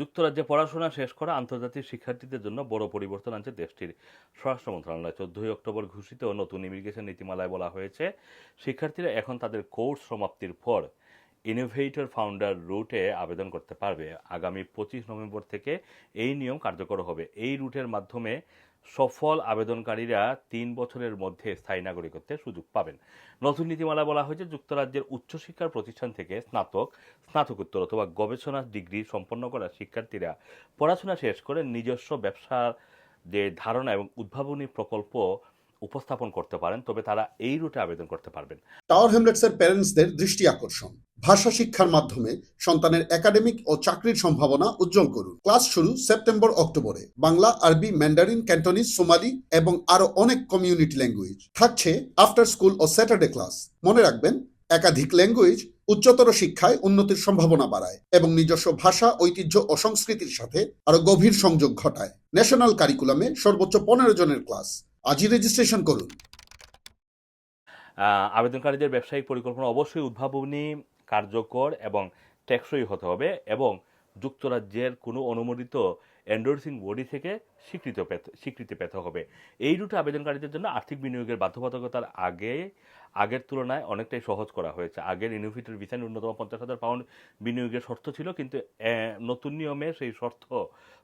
যুক্তরাজ্যে পড়াশোনা শেষ করা আন্তর্জাতিক শিক্ষার্থীদের জন্য বড় পরিবর্তন আনছে দেশটির স্বরাষ্ট্র মন্ত্রণালয়। চোদ্দই অক্টোবর ঘোষিত নতুন ইমিগ্রেশন নীতিমালায় বলা হয়েছে, শিক্ষার্থীরা এখন তাদের কোর্স সমাপ্তির পর ইনোভেটর ফাউন্ডার রুটে আবেদন করতে পারবে। আগামী পঁচিশ নভেম্বর থেকে এই নিয়ম কার্যকর হবে। এই রুটের মাধ্যমে সফল আবেদনকারীরা তিন বছরের মধ্যে স্থায়ী নাগরিকত্বের সুযোগ পাবেন। নতুন নীতিমালা বলা হয়েছে, যুক্তরাজ্যের উচ্চশিক্ষার প্রতিষ্ঠান থেকে স্নাতক, স্নাতকোত্তর অথবা গবেষণা ডিগ্রি সম্পন্ন করা শিক্ষার্থীরা পড়াশোনা শেষ করে নিজস্ব ব্যবসার যে ধারণা এবং উদ্ভাবনী প্রকল্প উপস্থাপন করতে পারেন, তবে তারা এই রুটে আবেদন করতে পারবেন। টাওয়ার হ্যামলেটসের প্যারেন্টসদের দৃষ্টি আকর্ষণ। ভাষা শিক্ষার মাধ্যমে সন্তানের একাডেমিক ও চাকরির সম্ভাবনা উজ্জ্বল করুন। ক্লাস শুরু সেপ্টেম্বর, অক্টোবরে। বাংলা, আরবি, ম্যান্ডারিন, ক্যান্টনিজ, সোমালি এবং আরও অনেক কমিউনিটি ল্যাঙ্গুয়েজ থাকছে আফটার স্কুল ও স্যাটারডে ক্লাস মনে রাখবেন, একাধিক ল্যাঙ্গুয়েজ উচ্চতর শিক্ষায় উন্নতির সম্ভাবনা বাড়ায় এবং নিজস্ব ভাষা, ঐতিহ্য ও সংস্কৃতির সাথে আরও গভীর সংযোগ ঘটায়। ন্যাশনাল কারিকুলামে সর্বোচ্চ পনেরো জনের ক্লাস আজই রেজিস্ট্রেশন করুন। আবেদনকারীদের ব্যবসায়িক পরিকল্পনা অবশ্যই উদ্ভাবনী, কার্যকর এবং টেকসই হতে হবে এবং যুক্তরাজ্যের কোনো অনুমোদিত এন্ডোর্সিং বডি থেকে স্বীকৃত স্বীকৃতি পেতে হবে। এই রুটে আবেদনকারীদের জন্য আর্থিক বিনিয়োগের বাধ্যবাধকতার আগে, আগের তুলনায় অনেকটাই সহজ করা হয়েছে। আগের ইনোভেটর ভিসা ন্যূনতম পঞ্চাশ হাজার পাউন্ড বিনিয়োগের শর্ত ছিল, কিন্তু নতুন নিয়মে সেই শর্ত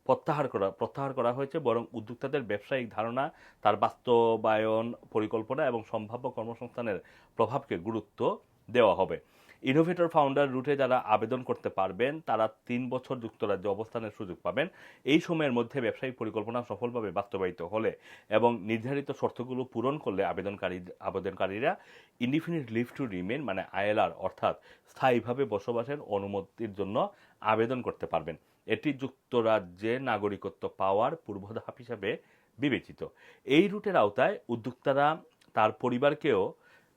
প্রত্যাহার করা প্রত্যাহার করা হয়েছে, বরং উদ্যোক্তাদের ব্যবসায়িক ধারণা, তার বাস্তবায়ন পরিকল্পনা এবং সম্ভাব্য কর্মসংস্থানের প্রভাবকে গুরুত্ব দেওয়া হবে। ইনোভেটর ফাউন্ডার রুটে যারা আবেদন করতে পারবেন, তারা তিন বছর যুক্তরাজ্যে অবস্থানের সুযোগ পাবেন। এই সময়ের মধ্যে ব্যবসায়িক পরিকল্পনা সফলভাবে বাস্তবায়িত হলে এবং নির্ধারিত শর্তগুলো পূরণ করলে আবেদনকারী আবেদনকারীরা ইনডিফিনিট লিভ টু রিমেন মানে আইএলআর অর্থাৎ স্থায়ীভাবে বসবাসের অনুমতির জন্য আবেদন করতে পারবেন। এটি যুক্তরাজ্যে নাগরিকত্ব পাওয়ার পূর্বধাপ হিসাবে বিবেচিত। এই রুটের আওতায় উদ্যোক্তারা তার পরিবারকেও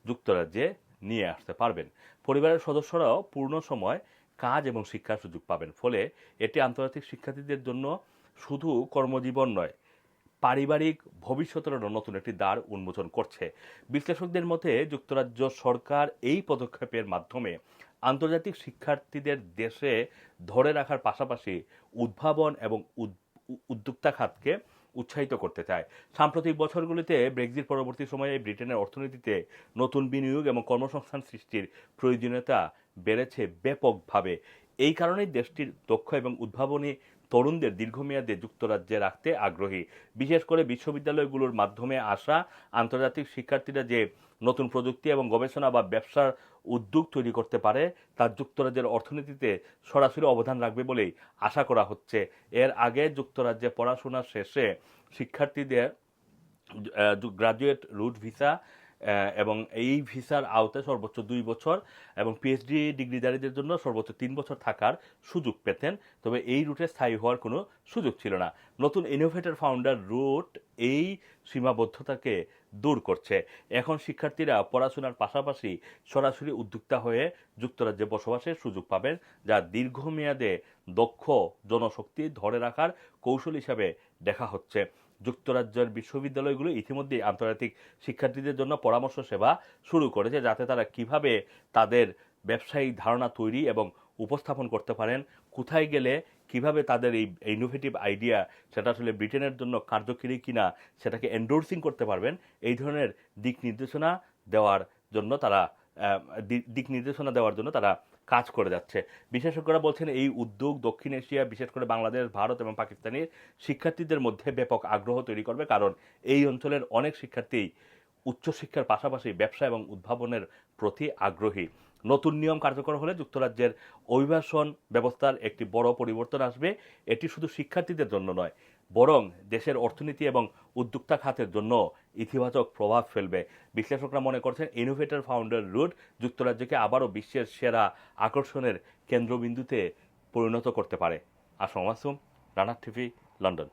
যুক্তরাজ্যে নিয়ে আসতে পারবেন। পরিবারের সদস্যরাও পূর্ণ সময় কাজ এবং শিক্ষার সুযোগ পাবেন। ফলে এটি আন্তর্জাতিক শিক্ষার্থীদের জন্য শুধু কর্মজীবন নয়, পারিবারিক ভবিষ্যতের নতুন একটি দ্বার উন্মোচন করছে। বিশ্লেষকদের মতে, যুক্তরাজ্য সরকার এই পদক্ষেপের মাধ্যমে আন্তর্জাতিক শিক্ষার্থীদের দেশে ধরে রাখার পাশাপাশি উদ্ভাবন এবং উদ- উদ্যোক্তা খাতকে উৎসাহিত করতে চায়। সাম্প্রতিক বছরগুলিতে ব্রেক্সিট পরবর্তী সময়ে ব্রিটেনের অর্থনীতিতে নতুন বিনিয়োগ এবং কর্মসংস্থান সৃষ্টির প্রয়োজনীয়তা বেড়েছে ব্যাপকভাবে। এই কারণেই দেশটির দক্ষ এবং উদ্ভাবনী তরুণদের দীর্ঘমেয়াদে যুক্তরাজ্যে রাখতে আগ্রহী। বিশেষ করে বিশ্ববিদ্যালয়গুলোর মাধ্যমে আসা আন্তর্জাতিক শিক্ষার্থীরা যে নতুন প্রযুক্তি এবং গবেষণা বা ব্যবসার উদ্যোগ তৈরি করতে পারে, তা যুক্তরাজ্যের অর্থনীতিতে সরাসরি অবদান রাখবে বলেই আশা করা হচ্ছে। এর আগে যুক্তরাজ্যে পড়াশোনা শেষে শিক্ষার্থীদের গ্রাজুয়েট রুট ভিসা এবং এই ভিসার আওতায় সর্বোচ্চ দুই বছর এবং পিএইচডি ডিগ্রিধারীদের জন্য সর্বোচ্চ তিন বছর থাকার সুযোগ পেতেন, তবে এই রুটে স্থায়ী হওয়ার কোনো সুযোগ ছিল না। নতুন ইনোভেটর ফাউন্ডার রুট এই সীমাবদ্ধতাকে দূর করছে। এখন শিক্ষার্থীরা পড়াশোনার পাশাপাশি সরাসরি উদ্যোক্তা হয়ে যুক্তরাজ্যে বসবাসের সুযোগ পাবেন, যা দীর্ঘমেয়াদে দক্ষ জনশক্তি ধরে রাখার কৌশল হিসাবে দেখা হচ্ছে। যুক্তরাজ্যের বিশ্ববিদ্যালয়গুলো ইতিমধ্যেই আন্তর্জাতিক শিক্ষার্থীদের জন্য পরামর্শ সেবা শুরু করেছে, যাতে তারা কীভাবে তাদের ব্যবসায়িক ধারণা তৈরি এবং উপস্থাপন করতে পারেন, কোথায় গেলে কীভাবে তাদের এই ইনোভেটিভ আইডিয়া সেটা আসলে ব্রিটেনের জন্য কার্যকরী কিনা সেটাকে এন্ডোর্সিং করতে পারবেন, এই ধরনের দিক নির্দেশনা দেওয়ার জন্য তারা দিক নির্দেশনা দেওয়ার জন্য তারা কাজ করে যাচ্ছে। বিশেষজ্ঞরা বলছেন এই উদ্যোগ দক্ষিণ এশিয়া, বিশেষ করে বাংলাদেশ, ভারত এবং পাকিস্তানের শিক্ষার্থীদের মধ্যে ব্যাপক আগ্রহ তৈরি করবে কারণ এই অঞ্চলের অনেক শিক্ষার্থী উচ্চশিক্ষার পাশাপাশি ব্যবসা এবং উদ্ভাবনের প্রতি আগ্রহী। নতুন নিয়ম কার্যকর হলে যুক্তরাজ্যের অভিবাসন ব্যবস্থার একটি বড় পরিবর্তন আসবে। এটি শুধু শিক্ষার্থীদের জন্য নয় বরং দেশের অর্থনীতি এবং উদ্যোক্তা খাতের জন্য ইতিবাচক প্রভাব ফেলবে। বিশ্লেষকরা মনে করছেন ইনোভেটর ফাউন্ডার রুট যুক্তরাজ্যকে আবারও বিশ্বের সেরা আকর্ষণের কেন্দ্রবিন্দুতে পরিণত করতে পারে। আসম আসুম রানার টিভি, লন্ডন।